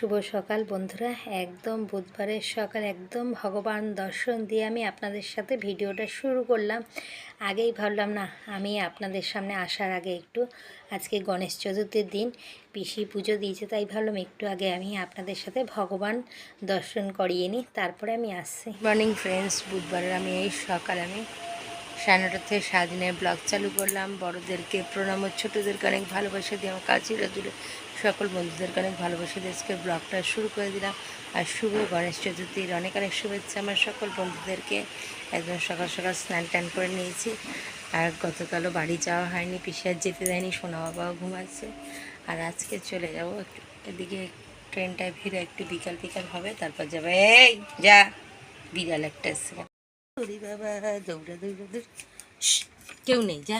শুভ সকাল বন্ধুরা। একদম বুধবারের সকাল, একদম ভগবান দর্শন দিয়ে আমি আপনাদের সাথে ভিডিওটা শুরু করলাম। আগেই ভাবলাম, না, আমি আপনাদের সামনে আসার আগে একটু, আজকে গণেশ চতুর্থীর দিন, পিসি পুজো দিয়েছে, তাই ভাবলাম একটু আগে আমি আপনাদের সাথে ভগবান দর্শন করিয়ে নিই, তারপরে আমি আসছি। মর্নিং ফ্রেন্ডস বুধবারের আমি এই সকাল আমি সাড়ে নটা থেকে সারাদিনের ব্লগ চালু করলাম। বড়োদেরকে প্রণাম, ও ছোটোদেরকে অনেক ভালোবাসা দিয়ে আমার কাছেরা দূরে সকল বন্ধুদেরকে অনেক ভালোবাসা দিয়ে আজকে ব্লগটা শুরু করে দিলাম। আর শুভ গণেশ চতুর্থীর অনেক অনেক শুভেচ্ছা আমার সকল বন্ধুদেরকে। একদম সকাল সকাল স্নান টান করে নিয়েছি। আর গতকালও বাড়ি যাওয়া হয়নি পিসি আর যেতে দেয়নি, সোনা বাবাও ঘুমাচ্ছে। আর আজকে চলে যাব একটু এদিকে ট্রেনটায় ভিড়ে একটু বিকাল বিকাল হবে, তারপর যাবে। এই যা, বিড়াল একটা এসছে কেউ নেই, যা।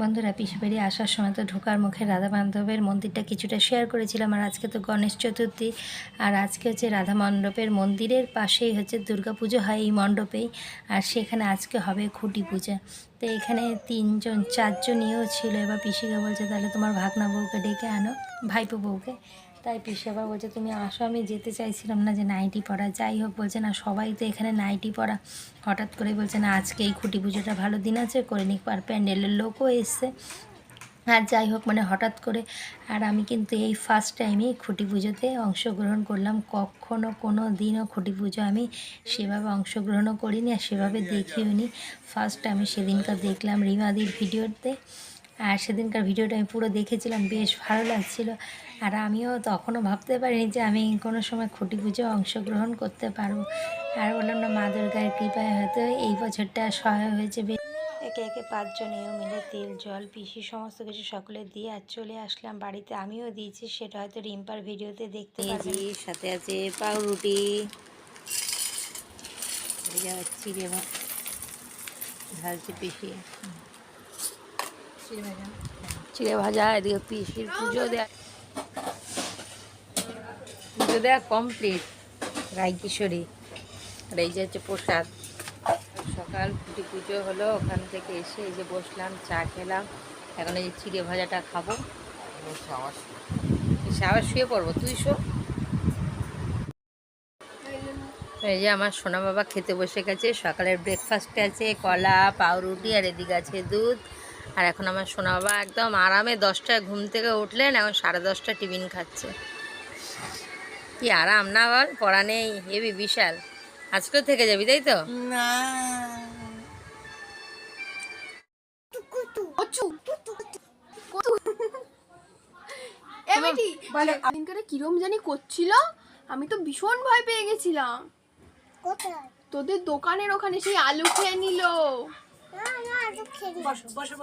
বন্ধুরা, পিসি বাড়ি আসার সময় তো ঢোকার মুখে রাধা মাধবের মন্দিরটা কিছুটা শেয়ার করেছিলাম, আর আজকে তো গণেশ চতুর্থী। আর আজকে হচ্ছে রাধা মণ্ডপের মন্দিরের পাশেই হচ্ছে দুর্গা পুজো হয় এই মণ্ডপেই, আর সেখানে আজকে হবে খুঁটি পূজা। তো এখানে তিনজন চারজনইও ছিল। এবার পিসিকে বলছে, তাহলে তোমার ভাগনা বউকে ডেকে আনো, ভাইপো বউকে। তাই পিসি বলছে, তুমি আসো, আমি যেতে চাইছিলাম না যে নাইটি পরা। যাই হোক, বলছে, না, সবাই তো এখানে নাইটি পরা। হঠাৎ করে বলছে, না, আজকে এই খুঁটি পুজোটা ভালো দিন আছে, করে নিক। আর প্যান্ডেলের লোকও এসছে। আর যাই হোক মানে হঠাৎ করে, আর আমি কিন্তু এই ফার্স্ট টাইমই খুঁটি পুজোতে অংশগ্রহণ করলাম। কখনো কোনো দিনও খুঁটি পুজো আমি সেভাবে অংশগ্রহণও করিনি আর সেভাবে দেখিও নি ফার্স্ট আমি সেদিনকার দেখলাম রিমাদির ভিডিওতে। আর সেদিনকার ভিডিওটা আমি পুরো দেখেছিলাম বেশ ভালো লাগছিল। আর আমিও তখনও ভাবতে পারিনি যে আমি কোনো সময় খুঁটি পুজো অংশগ্রহণ করতে পারব। আর বললাম না মা দুর্গার কৃপায় হয়তো এই বছরটা সহায় হয়েছে বেশ একে একে পাঁচজনেও মিলে তেল জল পিসি সমস্ত কিছু সকলে দিয়ে আর চলে আসলাম বাড়িতে। আমিও দিয়েছি সেটা হয়তো রিম্পার ভিডিওতে দেখতে পাচ্ছি সাথে আছে পাউরুটি। চিড়ে ভাত। পিসি। চিড়ে ভাজা এদিকে পিসির পুজো দেয়া পুজো দেওয়া কমপ্লিট রায় কিশোরী আর এই যে হচ্ছে প্রসাদ। সকাল খুঁটি পুজো হলো, ওখান থেকে এসে এই যে বসলাম, চা খেলাম। এখন এই যে চিড়ে ভাজাটা খাব আবার শুয়ে পড়ব, তুই শো। এই যে আমার সোনা বাবা খেতে বসে গেছে, সকালের ব্রেকফাস্টে আছে, কলা, পাউরুটি, আর এদিকে আছে দুধ। আর এখন আমার সোনা বাবা একদম আরামে দশটায় ঘুম থেকে উঠলেন এখন সাড়ে দশটা টিফিন খাচ্ছে। কি আরাম না বল পড়া নেই হেবি বিশাল। আজকেও থেকে যাবি তাই তো? না। এমনি কিরম জানি করছিল আমি তো ভীষণ ভয় পেয়ে গেছিলাম। তোদের দোকানের ওখানে সেই আলু খেয়ে নিল। বসো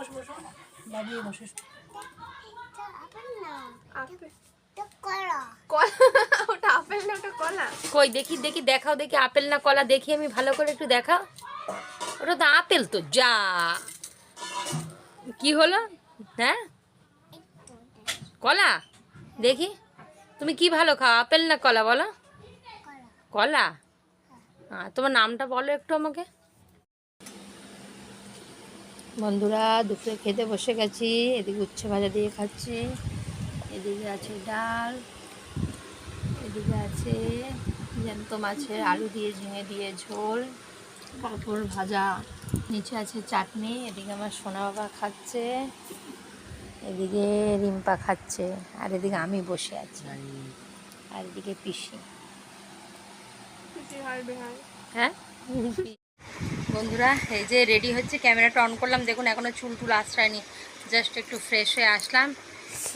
আপেল কলা? কই, দেখি দেখি, দেখাও, দেখি, আপেল না কলা, দেখি আমি ভালো করে একটু দেখাও। ওটা তো আপেল তো, যা। কি হলো? হ্যাঁ? কলা? দেখি। তুমি কি ভালো খাও, আপেল না কলা, বলো? কলা? তোমার নামটা বলো একটু আমাকে। বন্ধুরা দুপুরে খেতে বসে গেছি। এদিকে উচ্ছে ভাজা দিয়ে খাচ্ছি। এদিকে আছে ডাল। এদিকে আছে জ্যান্ত মাছের আলু দিয়ে ঝিঙে দিয়ে ঝোল। পাঁপড় ভাজা। নিচে আছে চাটনি। এদিকে আমার সোনা বাবা খাচ্ছে। এদিকে রিম্পা খাচ্ছে। আর এদিকে আমি বসে আছি। আর এদিকে পিসি। হ্যাঁ? বন্ধুরা এই যে রেডি হচ্ছে ক্যামেরাটা অন করলাম। দেখুন এখনও চুল টুল আশ্রয়নি জাস্ট একটু ফ্রেশ হয়ে আসলাম।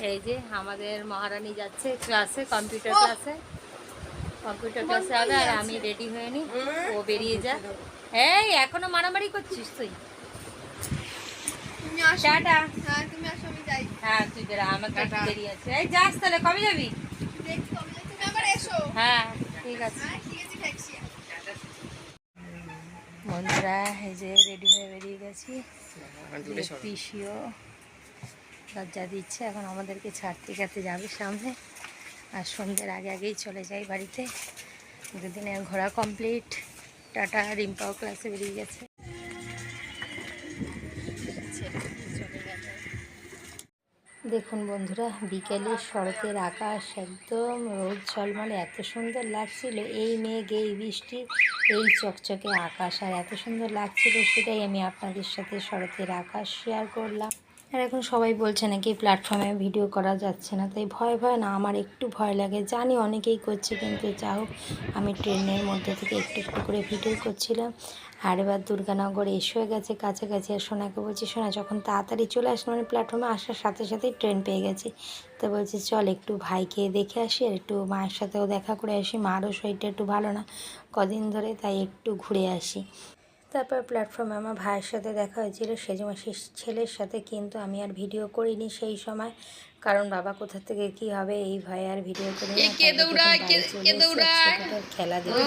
এই যে আমাদের মহারানী যাচ্ছে ক্লাসে কম্পিউটার ক্লাসে কম্পিউটার ক্লাসে হবে আর আমি রেডি হয়ে নি। ও বেরিয়ে যা। এই এখনও মারামারি করছিস তুই? টাটা। হ্যাঁ হ্যাঁ তুই বেরা আমার কাছে দেরি আছে এই যাস তাহলে কবে যাবি? হ্যাঁ ঠিক আছে হ্যাঁ ঠিক আছে ট্যাক্সি বন্ধুরা এই যে রেডি হয়ে বেরিয়ে গেছি। পিসিও লজ্জা দিচ্ছে এখন আমাদেরকে ছাড়তে কাতে যাবে সামনে। আর সন্ধ্যের আগে আগেই চলে যাই বাড়িতে। দুদিনে ঘোরা কমপ্লিট টাটা রিম্পাও ক্লাসে বেরিয়ে গেছে। দেখুন বন্ধুরা, বিকেলে শরতের আকাশ একদম রোদ ঝলমলে, এত সুন্দর লাগছিল এই মেঘ, এই বৃষ্টি, এই চকচকে আকাশ, আর এত সুন্দর লাগছিল সেটাই আমি আপনাদের সাথে শরতের আকাশ শেয়ার করলাম। আর এখন সবাই বলছে নাকি প্ল্যাটফর্মে ভিডিও করা যাচ্ছে না। তাই ভয় ভয় না, আমার একটু ভয় লাগে। জানি অনেকেই করছে, কিন্তু যা হোক, আমি ট্রেনের মধ্যে থেকে একটু একটু করে ভিডিও করছিলাম। আর এবার দুর্গানগর এসে গেছে, কাছাকাছি আর সোনাকে বলছি, সোনা, যখন তাড়াতাড়ি চলে আসলো মানে প্ল্যাটফর্মে আসার সাথে সাথেই ট্রেন পেয়ে গেছি। তো বলছি, চল একটু ভাইকে দেখে আসি, আর একটু মায়ের সাথেও দেখা করে আসি। মারও শরীরটা একটু ভালো না, কদিন ধরে তাই একটু ঘুরে আসি। তারপর প্ল্যাটফর্মে আমার ভাইয়ের সাথে দেখা হয়েছিল। সেজমাসির ছেলের সাথে কিন্তু আমি আর ভিডিও করিনি সেই সময়। কারণ বাবা কোথা থেকে কি হবে এই ভয়ে আর ভিডিও করি খেলা দেখে।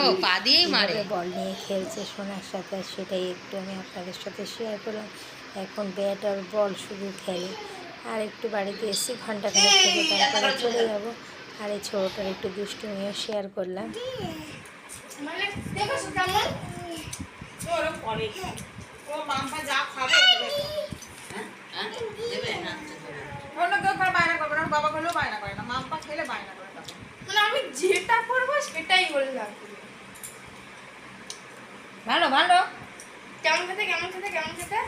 কীভাবে বল নিয়ে খেলছে সোনার সাথে আর সেটাই একটু আমি আপনাদের সাথে শেয়ার করলাম। এখন ব্যাট আর বল শুধু খেলে। আর একটু বাড়িতে এসে ঘণ্টা খানেক থেকে তারপরে চলে যাব। আর এই ছোটোটার একটু দুষ্টু দুষ্টুমিও শেয়ার করলাম। মানে দেখো কেমন অন্য কেউ খাওয়ার বায়না করবে। না বাবা খেলেও বায়না করে না। খেলে বায়না করে। মানে আমি যেটা করব সেটাই ভালো ভালো। কেমন খেতে কেমন খেতে কেমন খেতে?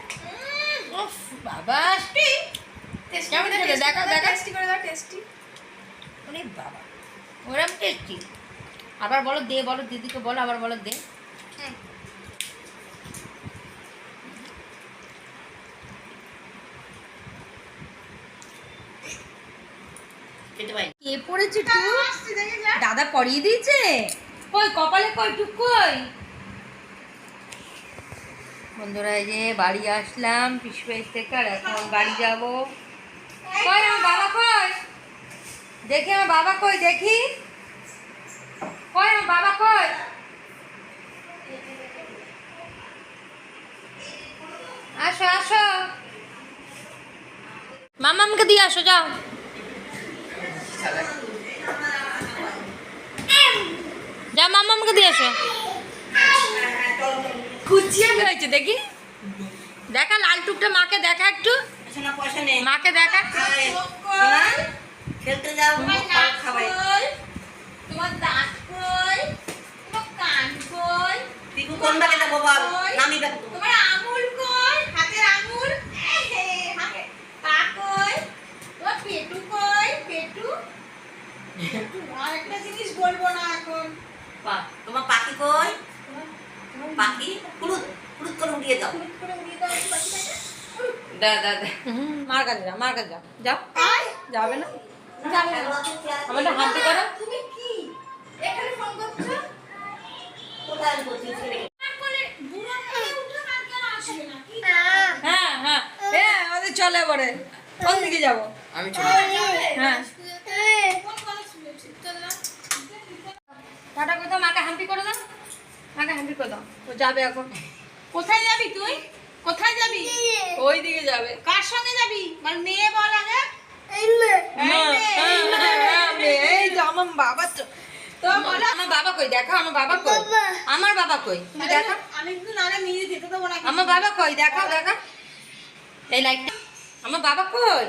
বাবা কেমন খেতে? টেস্টি করে দাও টেস্টি। বাবা ওরম টেস্টি। আবার বলো দে বলো দিদিকে বলো আবার বলো দে। কে পড়েছে দাদা পরিয়ে দিয়েছে? কই কপালে কই টুক কই? বন্ধুরা এই যে বাড়ি আসলাম পিসবাড়ি থেকে আর এখন বাড়ি যাব। কই আমার বাবা কই? দেখি আমার বাবা কই দেখি। কই আমার বাবা কই? আসো আসো। মামামকে দিয়ে আসো যাও। যা মামামকে দিয়ে আসো। খুঁজিয়ে হয়েছে দেখি। দেখা লাল টুকটা মাকে দেখা একটু। নেই মাকে দেখা। খেলতে যাও। তোমার দাঁত কই তোমার কান কই কোন ব্যাগে যাব বল নামি ব্যাগ তোমার আঙুল কই হাতের আঙুল এহে, হাতে পা কই তোমার পেটু কই পেটু আর একটা জিনিস বলব না এখন। তোমার পাখি কই? পাখি? কুলুত কুলুত করে উড়িয়ে দাও। ফুট করে উড়িয়ে দাও পাখিটাকে। দা দা দা। মার কাছে যাও মার কাছে যাও যাও যাবে না? আমাদের হাতে করো। তুমি কি? এখানে ফোন করছ? কোথায় আমি বলছি ছেলে বলে বুড়ো মেয়ে উঠে আর কেন আসবে না? কি হ্যাঁ হ্যাঁ। এ আমাদের চলে পরে। কোন দিকে যাব? আমি হ্যাঁ কোন কলেজ শুনেছি চল না টাটা করে দাও মাকে হাম্পি করে দাও। মাকে হাম্পি করে দাও। ও যাবে এখন। কোথায় যাবি তুই? কোথায় যাবি? ওই দিকে যাবে। কার সঙ্গে যাবি? মানে মেয়ে বল আগে। এই তো আমার বাবা তো। তো বলো আমার বাবা কই? দেখো আমার বাবা কই? আমার বাবা। কই? তুমি দেখো। আমি কিন্তু নালে নিয়ে যেতে দেবো না আমার বাবা কই? দেখো দেখো। এই লাইটটা আমার বাবা কই?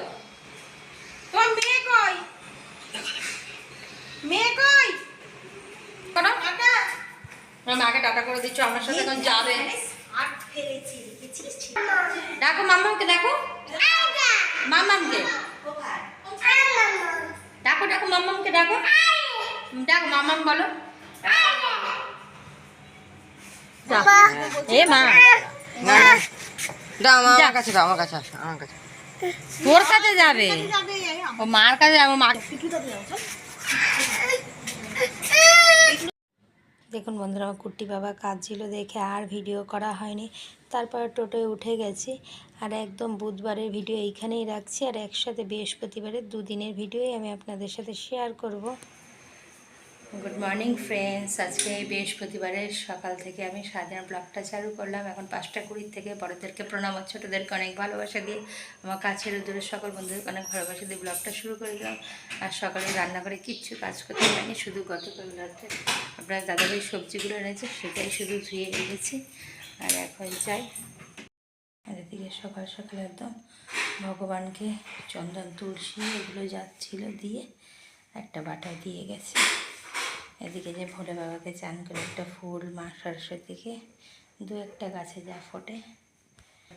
তোমার মেয়ে কই? মেয়ে কই? টাটা আমার মাকে টাটা করে দিচ্ছ আমার সাথে এখন যাবে। দেখো দেখো। মামামকে ডাকো ডাকো মামামকে ডাকো ডাকো মামাম বলো। এ মা। দাও আমার কাছে দাও আমার কাছে আমার কাছে তোর কাছে যাবে? যাবে ও মার কাছে যাব মা। দেখুন বন্ধুরা, আমার কুট্টি বাবা কাজ ছিল দেখে আর ভিডিও করা হয়নি। তারপর টোটোয় উঠে গেছি আর একদম বুধবারের ভিডিও এইখানেই রাখছি। আর একসাথে বৃহস্পতিবারের দুদিনের ভিডিওই আমি আপনাদের সাথে শেয়ার করব। গুড মর্নিং ফ্রেন্ডস আজকে বৃহস্পতিবারের সকাল থেকে আমি সারাদিন ব্লগটা চালু করলাম। এখন পাঁচটা কুড়ির থেকে বড়োদেরকে প্রণাম আর ছোটোদেরকে অনেক ভালোবাসা দিয়ে আমার কাছের দূরের সকল বন্ধুদেরকে অনেক ভালোবাসা দিয়ে ব্লগটা শুরু করে দিলাম। আর সকালে রান্না করে কিচ্ছু কাজ করতে পারিনি, শুধু গতকাল রাতে আপনার দাদাভাই সবজিগুলো এনেছে, সেটাই শুধু ধুয়ে রেখেছি আর এখন যাই। এদিকে সকাল সকাল একদম ভগবানকে চন্দন তুলসী এগুলো যাচ্ছিল দিয়ে একটা বাটায় দিয়ে গেছে। এদিকে যে ভোলে বাবাকে চান করে একটা ফুল মা সরস্বতীকে দু একটা গাছে যা ফোটে।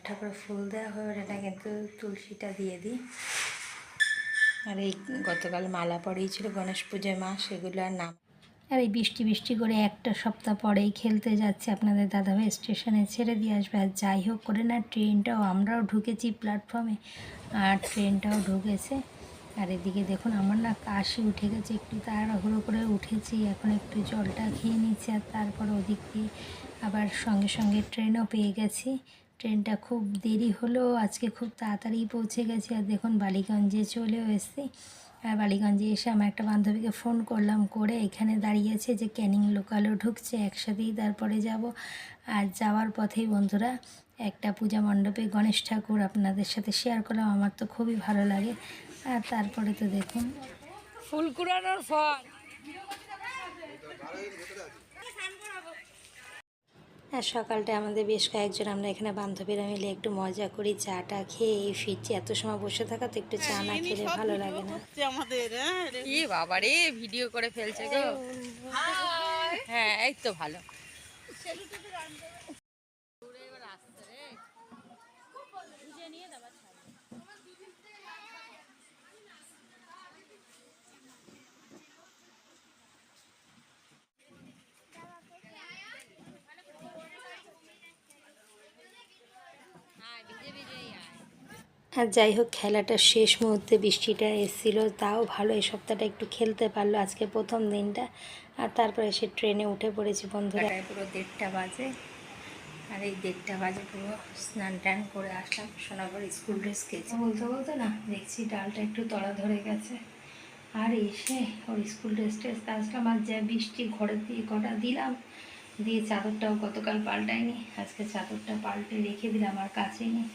ঠাকুর ফুল দেওয়া হয়ে ওঠে না, কিন্তু তুলসীটা দিয়ে দিই। আর এই গতকাল মালা পরেই পড়েছিল গণেশ পুজোয় মা সেগুলো আর নাম। আর এই বৃষ্টি বৃষ্টি করে একটা সপ্তাহ পরেই খেলতে যাচ্ছে আপনাদের দাদাভাই, স্টেশনে ছেড়ে দিয়ে আসবে। আর যাই হোক, করে না, ট্রেনটাও, আমরাও ঢুকেছি প্ল্যাটফর্মে। আর ট্রেনটাও ঢুকেছে। আর এদিকে দেখুন, আমার না কাশি উঠে গেছে, একটু তাড়াহুড়ো করে উঠেছি, এখন একটু জলটা খেয়ে নিচ্ছি আর তারপর ওদিক দিয়ে আবার সঙ্গে সঙ্গে ট্রেনও পেয়ে গেছি। ট্রেনটা খুব দেরি হলেও আজকে খুব তাড়াতাড়ি পৌঁছে গেছি আর দেখুন বালিগঞ্জে চলেও এসেছি। আর বালিগঞ্জে এসে আমার একটা বান্ধবীকে ফোন করলাম, করে এখানে দাঁড়িয়েছে যে ক্যানিং লোকালও ঢুকছে, একসাথেই তারপরে যাব। আর যাওয়ার পথেই বন্ধুরা, একটা পূজা মণ্ডপে গণেশ ঠাকুর আপনাদের সাথে শেয়ার করলাম, আমার তো খুবই ভালো লাগে। আর তারপরে তো দেখুন। ফুল কুড়ানোর ফল আর সকালটা আমাদের বেশ কয়েকজন আমরা এখানে বান্ধবীরা মিলে একটু মজা করি চাটা খেয়ে এই ফিরছি। এত সময় বসে থাকা তো একটু চা না খেলে ভালো লাগে না। ই বাবা রে ভিডিও করে ফেলছে গো। হ্যাঁ এই তো ভালো। আর যাই হোক, খেলাটা শেষ মুহূর্তে বৃষ্টিটা এসেছিল, তাও ভালো, এই সপ্তাহটা একটু খেলতে পারল আজকে প্রথম দিনটা। আর তারপরে সে ট্রেনে উঠে পড়েছি, বন্ধুরা। পুরো দেড়টা বাজে। আর এই দেড়টা বাজে পুরো স্নান টান করে আসলাম সোনাবার স্কুল ড্রেস খেয়েছি বলতে বলতে না, দেখছি ডালটা একটু তলা ধরে গেছে। আর এসে ওর স্কুল ড্রেস ট্রেস আসলাম, আর যা বৃষ্টি ঘরে দিয়ে কটা দিলাম, দিয়ে চাদরটাও গতকাল পাল্টাইনি, আজকে চাদরটা পাল্টে রেখে দিলাম, আর কাছেই নেই।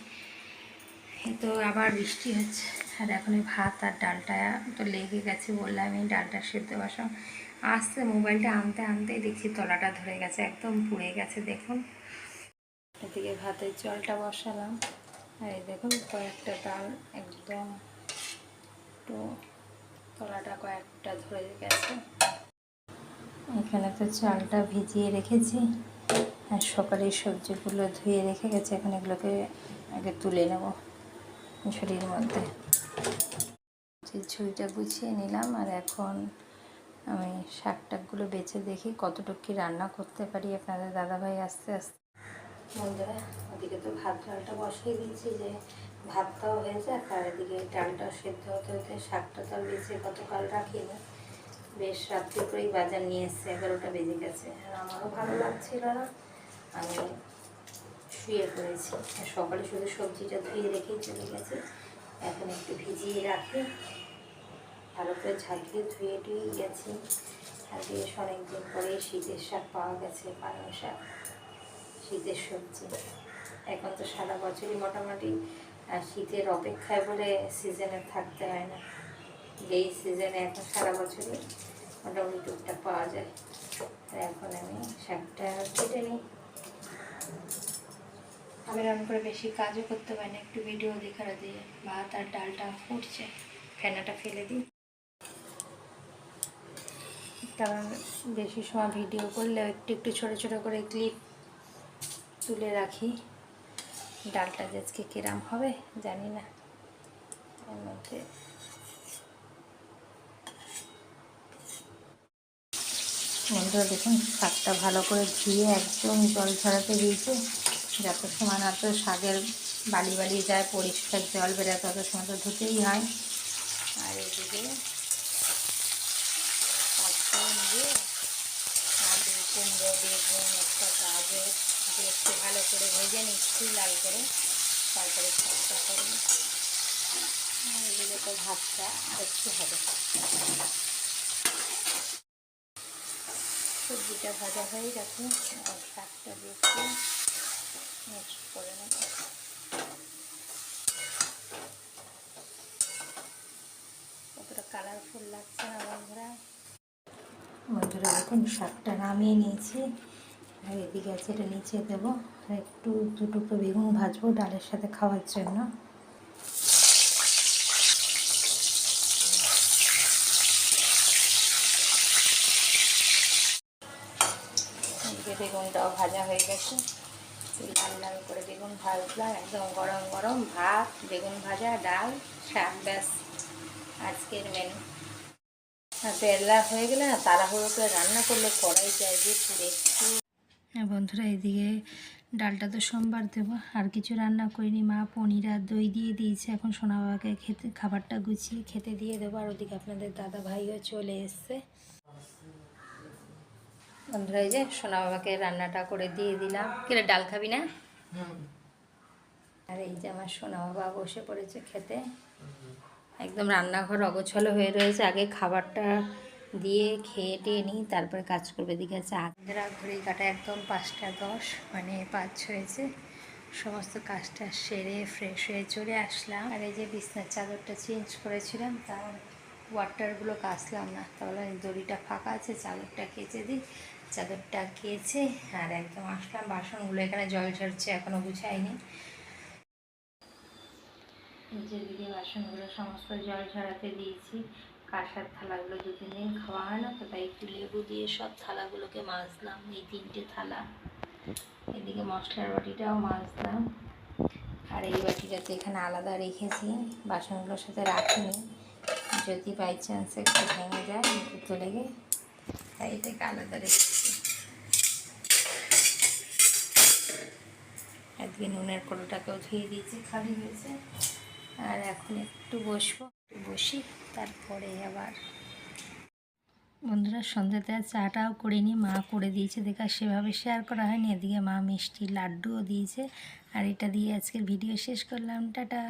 তো আবার বৃষ্টি হচ্ছে। আর এখন এই ভাত আর ডালটা তো লেগে গেছে বললাম আমি ডালটা সেদ্ধ বসাম আসতে মোবাইলটা আনতে আনতেই দেখছি তলাটা ধরে গেছে, একদম পুড়ে গেছে, দেখুন। এদিকে ভাতের জলটা বসালাম। আর এই দেখুন কয়েকটা ডাল একদম তো তলাটা কয়েকটা ধরে গেছে। এখানে তো চালটা ভিজিয়ে রেখেছি। আর সকালে সবজিগুলো ধুয়ে রেখে গেছে, এখন এগুলোকে আগে তুলে নেব। ঝুড়ির মধ্যে। যে ঝুড়িটা গুছিয়ে নিলাম আর এখন আমি শাক টাকগুলো বেছে দেখি কতটুকু কি রান্না করতে পারি আপনাদের দাদাভাই আস্তে আস্তে। বন্ধুরা, ওদিকে তো ভাত ডালটা বসিয়ে দিয়েছি যে ভাতটাও হয়েছে, আর এদিকে ডালটাও সেদ্ধ হতে হতে শাকটা তো আর বেছে গতকাল রাখিনি। বেশ রাত্রি করেই বাজার নিয়ে এসছে, এগারোটা বেজে গেছে। আর আমারও ভালো লাগছিল না। আমি শুয়ে পড়েছি। আর সকালে শুধু সবজিটা ধুয়ে রেখেই চলে গেছে। এখন একটু ভিজিয়ে রাখি। ভালো করে ঝাঁকিয়ে ধুয়ে টুয়ে গেছি। আর বেশ অনেকদিন পরে শীতের শাক পাওয়া গেছে, পালং শাক, শীতের সবজি। এখন তো সারা বছরই মোটামুটি শীতের অপেক্ষায় বলে সিজনে থাকতে হয় না। যেই সিজনে এখন সারা বছরই মোটামুটি টুকটাক পাওয়া যায়। এখন আমি শাকটা কেটে নিই। আমি এরকম করে বেশি কাজও করতে পারি না, একটু ভিডিও দেখার দিয়ে ভাত আর ডালটা ফুটছে, ফেনাটা ফেলে দিই। কারণ বেশি সময় ভিডিও করলে একটু একটু ছোটো ছোটো করে ক্লিপ তুলে রাখি। ডালটা আজকে কিরাম হবে, জানি না। এর মধ্যে বন্ধুরা দেখুন শাকটা ভালো করে ধুয়ে একদম জল ছড়াতে দিয়েছে। যত সময় না তো শাকের বালি বালি যায়, পরিষ্কার জল বেরোয়, তত সময় তো ধুতেই হয়। আর এদিকে দিয়ে আলু, কুমড়ো, বেগুন, একটা গাজর, দিয়ে একটু ভালো করে ভেজে নিচ্ছি, লাল করে। তারপরে করব। আর এদিকে তো ভাতটা আর একটু হবে। সবজিটা ভাজা হয়ে গেছে। আর শাকটা দিয়ে মিক্স করে নেব কতটা কালারফুল লাগছে না বন্ধুরা? বন্ধুরা দেখুন শাকটা নামিয়ে নিয়েছি। আর এদিকে আছে এটা নিচে দেবো। আর একটু দু টুকরো বেগুন ভাজবো ডালের সাথে খাওয়ার জন্য। বেগুনটাও ভাজা হয়ে গেছে। করে বেগুন ভাজলাম, একদম গরম গরম ভাত, বেগুন ভাজা, ডাল, শাক, ব্যাস। আজকের মেনু বেলা হয়ে গেলে না, তাড়াহুড়ো করে রান্না করলে কড়াই যায় যে পুরে। হ্যাঁ বন্ধুরা, এদিকে ডালটা তো সোমবার দেবো। আর কিছু রান্না করিনি। মা পনির আর দই দিয়ে দিয়েছে। এখন সোনা বাবাকে খেতে, খাবারটা গুছিয়ে খেতে দিয়ে দেবো। আর ওদিকে আপনাদের দাদা ভাইও চলে এসছে। বন্ধুরা, এই যে সোনা বাবাকে রান্নাটা করে দিয়ে দিলাম। কিরে ডাল খাবি না? আর এই যে আমার সোনা বাবা বসে পড়েছে খেতে, একদম রান্নাঘর অগোছালো হয়ে রয়েছে। আগে খাবারটা দিয়ে খেয়ে টেয়ে নিই, তারপরে কাজ করবে দিকে আছে আগ্রা ঘড়ি কাটা একদম পাঁচটা দশ মানে পাঁচ হয়েছে। সমস্ত কাজটা সেরে ফ্রেশ হয়ে চলে আসলাম। আর এই যে বিছনার চাদরটা চেঞ্জ করেছিলাম, তার ওয়াটারগুলো কাচলাম না। তাহলে দড়িটা ফাঁকা আছে, চাদরটা কেচে দিই। চাদরটা কেচে আর একদম আসলাম, বাসনগুলো এখানে জল ঝরছে এখনও গুছাইনি। যেদিকে বাসনগুলো সমস্ত জল ঝরাতে দিয়েছি কাঁসার থালাগুলো দু তিন দিন খাওয়া হয় না তো, তাই একটু লেবু দিয়ে সব থালাগুলোকে মাজলাম, এই তিনটে থালা। এদিকে মশলার বাটিটাও মাজলাম। আর এই বাটিটাতে এখানে আলাদা রেখেছি, বাসনগুলোর সাথে রাখিনি। যদি বাই চান্স একটু ভেঙে যায় তো লেগে, তাই এটাকে আলাদা রেখেছি। একদিকে নুনের কলোটাকেও ধুয়ে দিয়েছি, খালি হয়েছে। আর এখন একটু বসবো বসি, তারপরে আবার। বন্ধুরা, সন্ধ্যাতে চাটাও করিনি, মা করে দিয়েছে, দেখা সেভাবে শেয়ার করা হয়নি। এদিকে মা মিষ্টি লাড্ডুও দিয়েছে। আর এটা দিয়ে আজকের ভিডিও শেষ করলাম, টাটা।